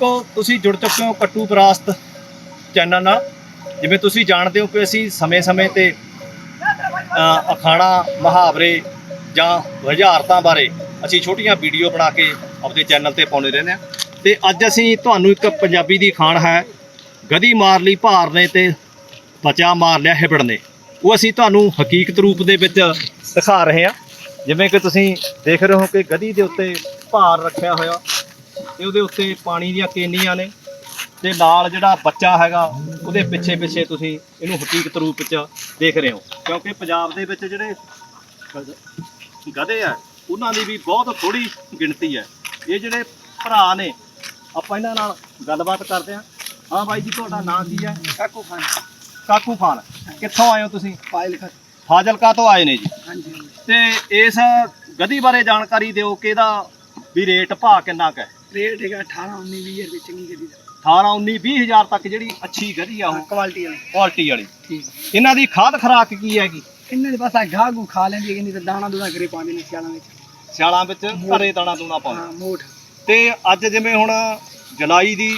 ਕੋ ਤੁਸੀਂ ਜੁੜ ਚੁੱਕੇ ਹੋ ਕੱਟੂ ਵਿਰਾਸਤ ਚੈਨਲ ਨਾਲ। ਜਿਵੇਂ ਤੁਸੀਂ ਜਾਣਦੇ ਹੋ ਕਿ ਅਸੀਂ ਸਮੇਂ-ਸਮੇਂ ਤੇ ਅਖਾਣਾ ਮੁਹਾਵਰੇ ਜਾਂ ਵਜ਼ਾਰਤਾਂ ਬਾਰੇ ਅਸੀਂ ਛੋਟੀਆਂ ਵੀਡੀਓ ਬਣਾ ਕੇ ਆਪਣੇ ਚੈਨਲ ਤੇ ਪਾਉਂਦੇ ਰਹਿੰਦੇ ਹਾਂ। ਤੇ ਅੱਜ ਅਸੀਂ ਤੁਹਾਨੂੰ ਇੱਕ ਪੰਜਾਬੀ ਦੀ ਅਖਾਣ ਹੈ ਗਦੀ ਮਾਰ ਲਈ ਭਾਰ ਨੇ ਤੇ ਬਚਾ ਮਾਰ ਲਿਆ ਹਿਬੜ ਨੇ। ਉਹ ਅਸੀਂ ਤੁਹਾਨੂੰ ਹਕੀਕਤ ਰੂਪ ਦੇ ਵਿੱਚ ਦਿਖਾ ਰਹੇ ਹਾਂ। ਜਿਵੇਂ ਕਿ ਤੁਸੀਂ ਦੇਖ ਰਹੇ ਹੋ ਕਿ ਗਦੀ ਦੇ ਉੱਤੇ ਭਾਰ ਰੱਖਿਆ ਹੋਇਆ। ਤੇ ਉਹਦੇ ਉੱਤੇ ਪਾਣੀ ਦੀਆਂ ਕੇਨੀਆਂ ਨੇ ਤੇ ਨਾਲ ਜਿਹੜਾ ਬੱਚਾ ਹੈਗਾ ਉਹਦੇ ਪਿੱਛੇ ਪਿੱਛੇ ਤੁਸੀਂ ਇਹਨੂੰ ਹਕੀਕਤ ਰੂਪ ਵਿੱਚ ਦੇਖ ਰਹੇ ਹੋ। ਕਿਉਂਕਿ ਪੰਜਾਬ ਦੇ ਵਿੱਚ ਜਿਹੜੇ ਗਧੇ ਆ ਉਹਨਾਂ ਦੀ ਵੀ ਬਹੁਤ ਥੋੜੀ ਗਿਣਤੀ ਹੈ। ਇਹ ਜਿਹੜੇ ਭਰਾ ਨੇ ਆਪਾਂ ਇਹਨਾਂ ਨਾਲ ਗੱਲਬਾਤ ਕਰਦੇ ਹਾਂ। ਹਾਂ ਬਾਈ ਜੀ ਤੁਹਾਡਾ ਨਾਮ ਕੀ ਹੈ? ਕਾਕੂ ਖਾਨ। ਕਾਕੂ ਖਾਨ। ਕਿੱਥੋਂ ਆਏ ਹੋ ਤੁਸੀਂ? ਖਤ ਫਾਜ਼ਿਲਕਾ ਤੋਂ ਆਏ ਨੇ ਜੀ। ਹਾਂਜੀ। ਹਾਂਜੀ। ਤੇ ਇਸ ਗਧੀ ਬਾਰੇ ਜਾਣਕਾਰੀ ਦਿਓ ਕਿ ਇਹਦਾ ਵੀ ਰੇਟ ਭਾਅ ਕਿੰਨਾ ਕੁ ਹੈ? ਰੇਟ ਹੈਗਾ 18 19 20 ਰੁਪਏ ਚੰਗੀ ਗੱਡੀ ਦਾ। 18 19 20 ਹਜ਼ਾਰ ਤੱਕ ਜਿਹੜੀ ਅੱਛੀ ਗਧੀ ਆ ਉਹ ਕੁਆਲਿਟੀ ਵਾਲੀ। ਕੁਆਲਿਟੀ ਵਾਲੀ। ਠੀਕ ਇਹਨਾਂ ਦੀ ਖਾਦ ਖਰਾਕ ਕੀ ਹੈਗੀ? ਇਹਨਾਂ ਦੇ ਬਸ ਆ ਘਾਹ ਗੂ ਖਾ ਲੈਂਦੀ ਹੈ ਕਿ ਨਹੀਂ ਤਾਂ ਦਾਣਾ ਦੂਣਾ ਕਰੇ ਪਾਉਂਦੇ ਨੇ ਸਿਆਲਾਂ ਵਿੱਚ। ਸਿਆਲਾਂ ਵਿੱਚ ਘਰੇ ਦਾਣਾ ਦੂਣਾ ਪਾਉਂਦੇ ਹਾਂ ਮੋਠ। ਤੇ ਅੱਜ ਜਿਵੇਂ ਹੁਣ ਜੁਲਾਈ ਦੀ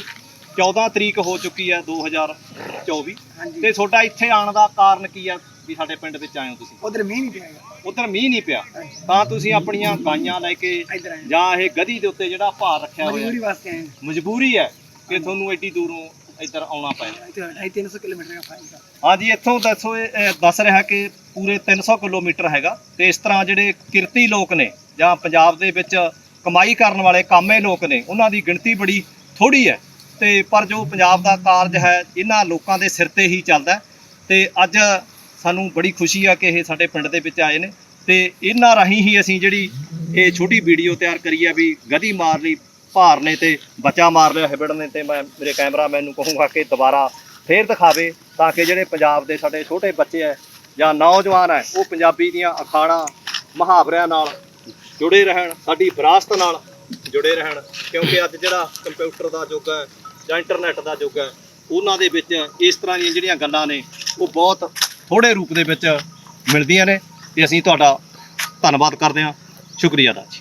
14 ਤਰੀਕ ਹੋ ਚੁੱਕੀ ਹੈ 2024 ਹਾਂਜੀ। ਤੇ ਤੁਹਾਡਾ ਇੱਥੇ ਆਉਣ ਦਾ ਕਾਰਨ ਕੀ ਆ ਵੀ ਸਾਡੇ ਪਿੰਡ ਵਿੱਚ ਆਏ ਹੋ ਤੁਸੀਂ? ਉਧਰ ਮੀਂਹ ਨਹੀਂ ਪਿਆਗਾ ਉਧਰ ਮੀਂਹ ਨਹੀਂ ਪਿਆ। ਤਾਂ ਤੁਸੀਂ ਆਪਣੀਆਂ ਗਾਈਆਂ ਲੈ ਕੇ ਇੱਧਰ ਆਏ। ਜਾਂ ਇਹ ਗਧੀ ਦੇ ਉੱਤੇ ਜਿਹੜਾ ਭਾਰ ਰੱਖਿਆ ਹੋਇਆ ਮਜਬੂਰੀ ਵਾਸਤੇ ਆਏ ਮਜਬੂਰੀ ਹੈ ਕਿ ਤੁਹਾਨੂੰ ਐਡੀ ਦੂਰੋਂ ਇੱਧਰ ਆਉਣਾ ਪਏ ਇੱਥੇ 250 ਕਿਲੋਮੀਟਰ ਦਾ ਫਾਈਲ ਦਾ। ਹਾਂਜੀ ਇੱਥੋਂ ਦੱਸੋ ਇਹ, ਇਹ ਦੱਸ ਰਿਹਾ ਕਿ ਪੂਰੇ 300 ਕਿਲੋਮੀਟਰ ਹੈਗਾ ਤੇ ਇਸ ਤਰ੍ਹਾਂ ਜਿਹੜੇ ਕਿਰਤੀ ਲੋਕ ਨੇ ਜਾਂ ਪੰਜਾਬ ਦੇ ਵਿੱਚ ਕਮਾਈ ਕਰਨ ਵਾਲੇ ਕਾਮੇ ਲੋਕ ਨੇ ਉਹਨਾਂ ਦੀ ਗਿਣਤੀ ਬੜੀ ਥੋੜੀ ਹੈ। ਤੇ ਪਰ ਜੋ ਪੰਜਾਬ ਦਾ ਕਾਰਜ ਹੈ ਇਹਨਾਂ ਲੋਕਾਂ ਦੇ ਸਿਰ ਤੇ ਹੀ ਚੱਲਦਾ ਹੈ। ਤੇ ਅੱਜ ਸਾਨੂੰ ਬੜੀ ਖੁਸ਼ੀ ਆ ਕਿ ਇਹ ਸਾਡੇ ਪਿੰਡ ਦੇ ਵਿੱਚ ਆਏ ਨੇ ਤੇ ਇਹਨਾਂ ਰਾਹੀਂ ਹੀ ਅਸੀਂ ਜਿਹੜੀ ਇਹ ਛੋਟੀ ਵੀਡੀਓ ਤਿਆਰ ਕਰੀ ਆ ਵੀ ਗਦੀ ਮਾਰ ਲਈ, ਭਾਰ ਨੇ ਤੇ ਬੱਚਾ ਮਾਰ ਲਿਆ ਹਿਬੜ ਨੇ ਤੇ ਮੈਂ, ਮੇਰੇ ਕੈਮਰਾਮੈਨ ਨੂੰ ਕਹੂੰਗਾ ਕਿ ਦੁਬਾਰਾ ਫੇਰ ਦਿਖਾਵੇ ਤਾਂ ਕਿ ਜਿਹੜੇ ਪੰਜਾਬ ਦੇ ਸਾਡੇ ਛੋਟੇ ਬੱਚੇ ਐ ਜਾਂ ਨੌਜਵਾਨ ਐ ਉਹ ਪੰਜਾਬੀ ਦੀਆਂ ਅਖਾੜਾਂ ਮੁਹਾਵਰਿਆਂ ਨਾਲ ਜੁੜੇ ਰਹਿਣ, ਸਾਡੀ ਵਿਰਾਸਤ ਨਾਲ ਜੁੜੇ ਰਹਿਣ, ਕਿਉਂਕਿ ਅੱਜ ਜਿਹੜਾ ਕੰਪਿਊਟਰ ਦਾ ਯੁੱਗ ਹੈ ਜਾਂ ਇੰਟਰਨੈਟ ਦਾ ਯੁੱਗ ਹੈ, ਉਹਨਾਂ ਦੇ ਵਿੱਚ ਇਸ ਤਰ੍ਹਾਂ ਦੀਆਂ ਜਿਹੜੀਆਂ ਗੱਲਾਂ ਨੇ, ਉਹ ਬਹੁਤ ਥੋੜੇ ਰੂਪ ਦੇ ਵਿੱਚ ਮਿਲਦੀਆਂ ਨੇ ਤੇ ਅਸੀਂ ਤੁਹਾਡਾ ਧੰਨਵਾਦ ਕਰਦੇ ਹਾਂ। ਸ਼ੁਕਰੀਆ ਦਾ ਜੀ।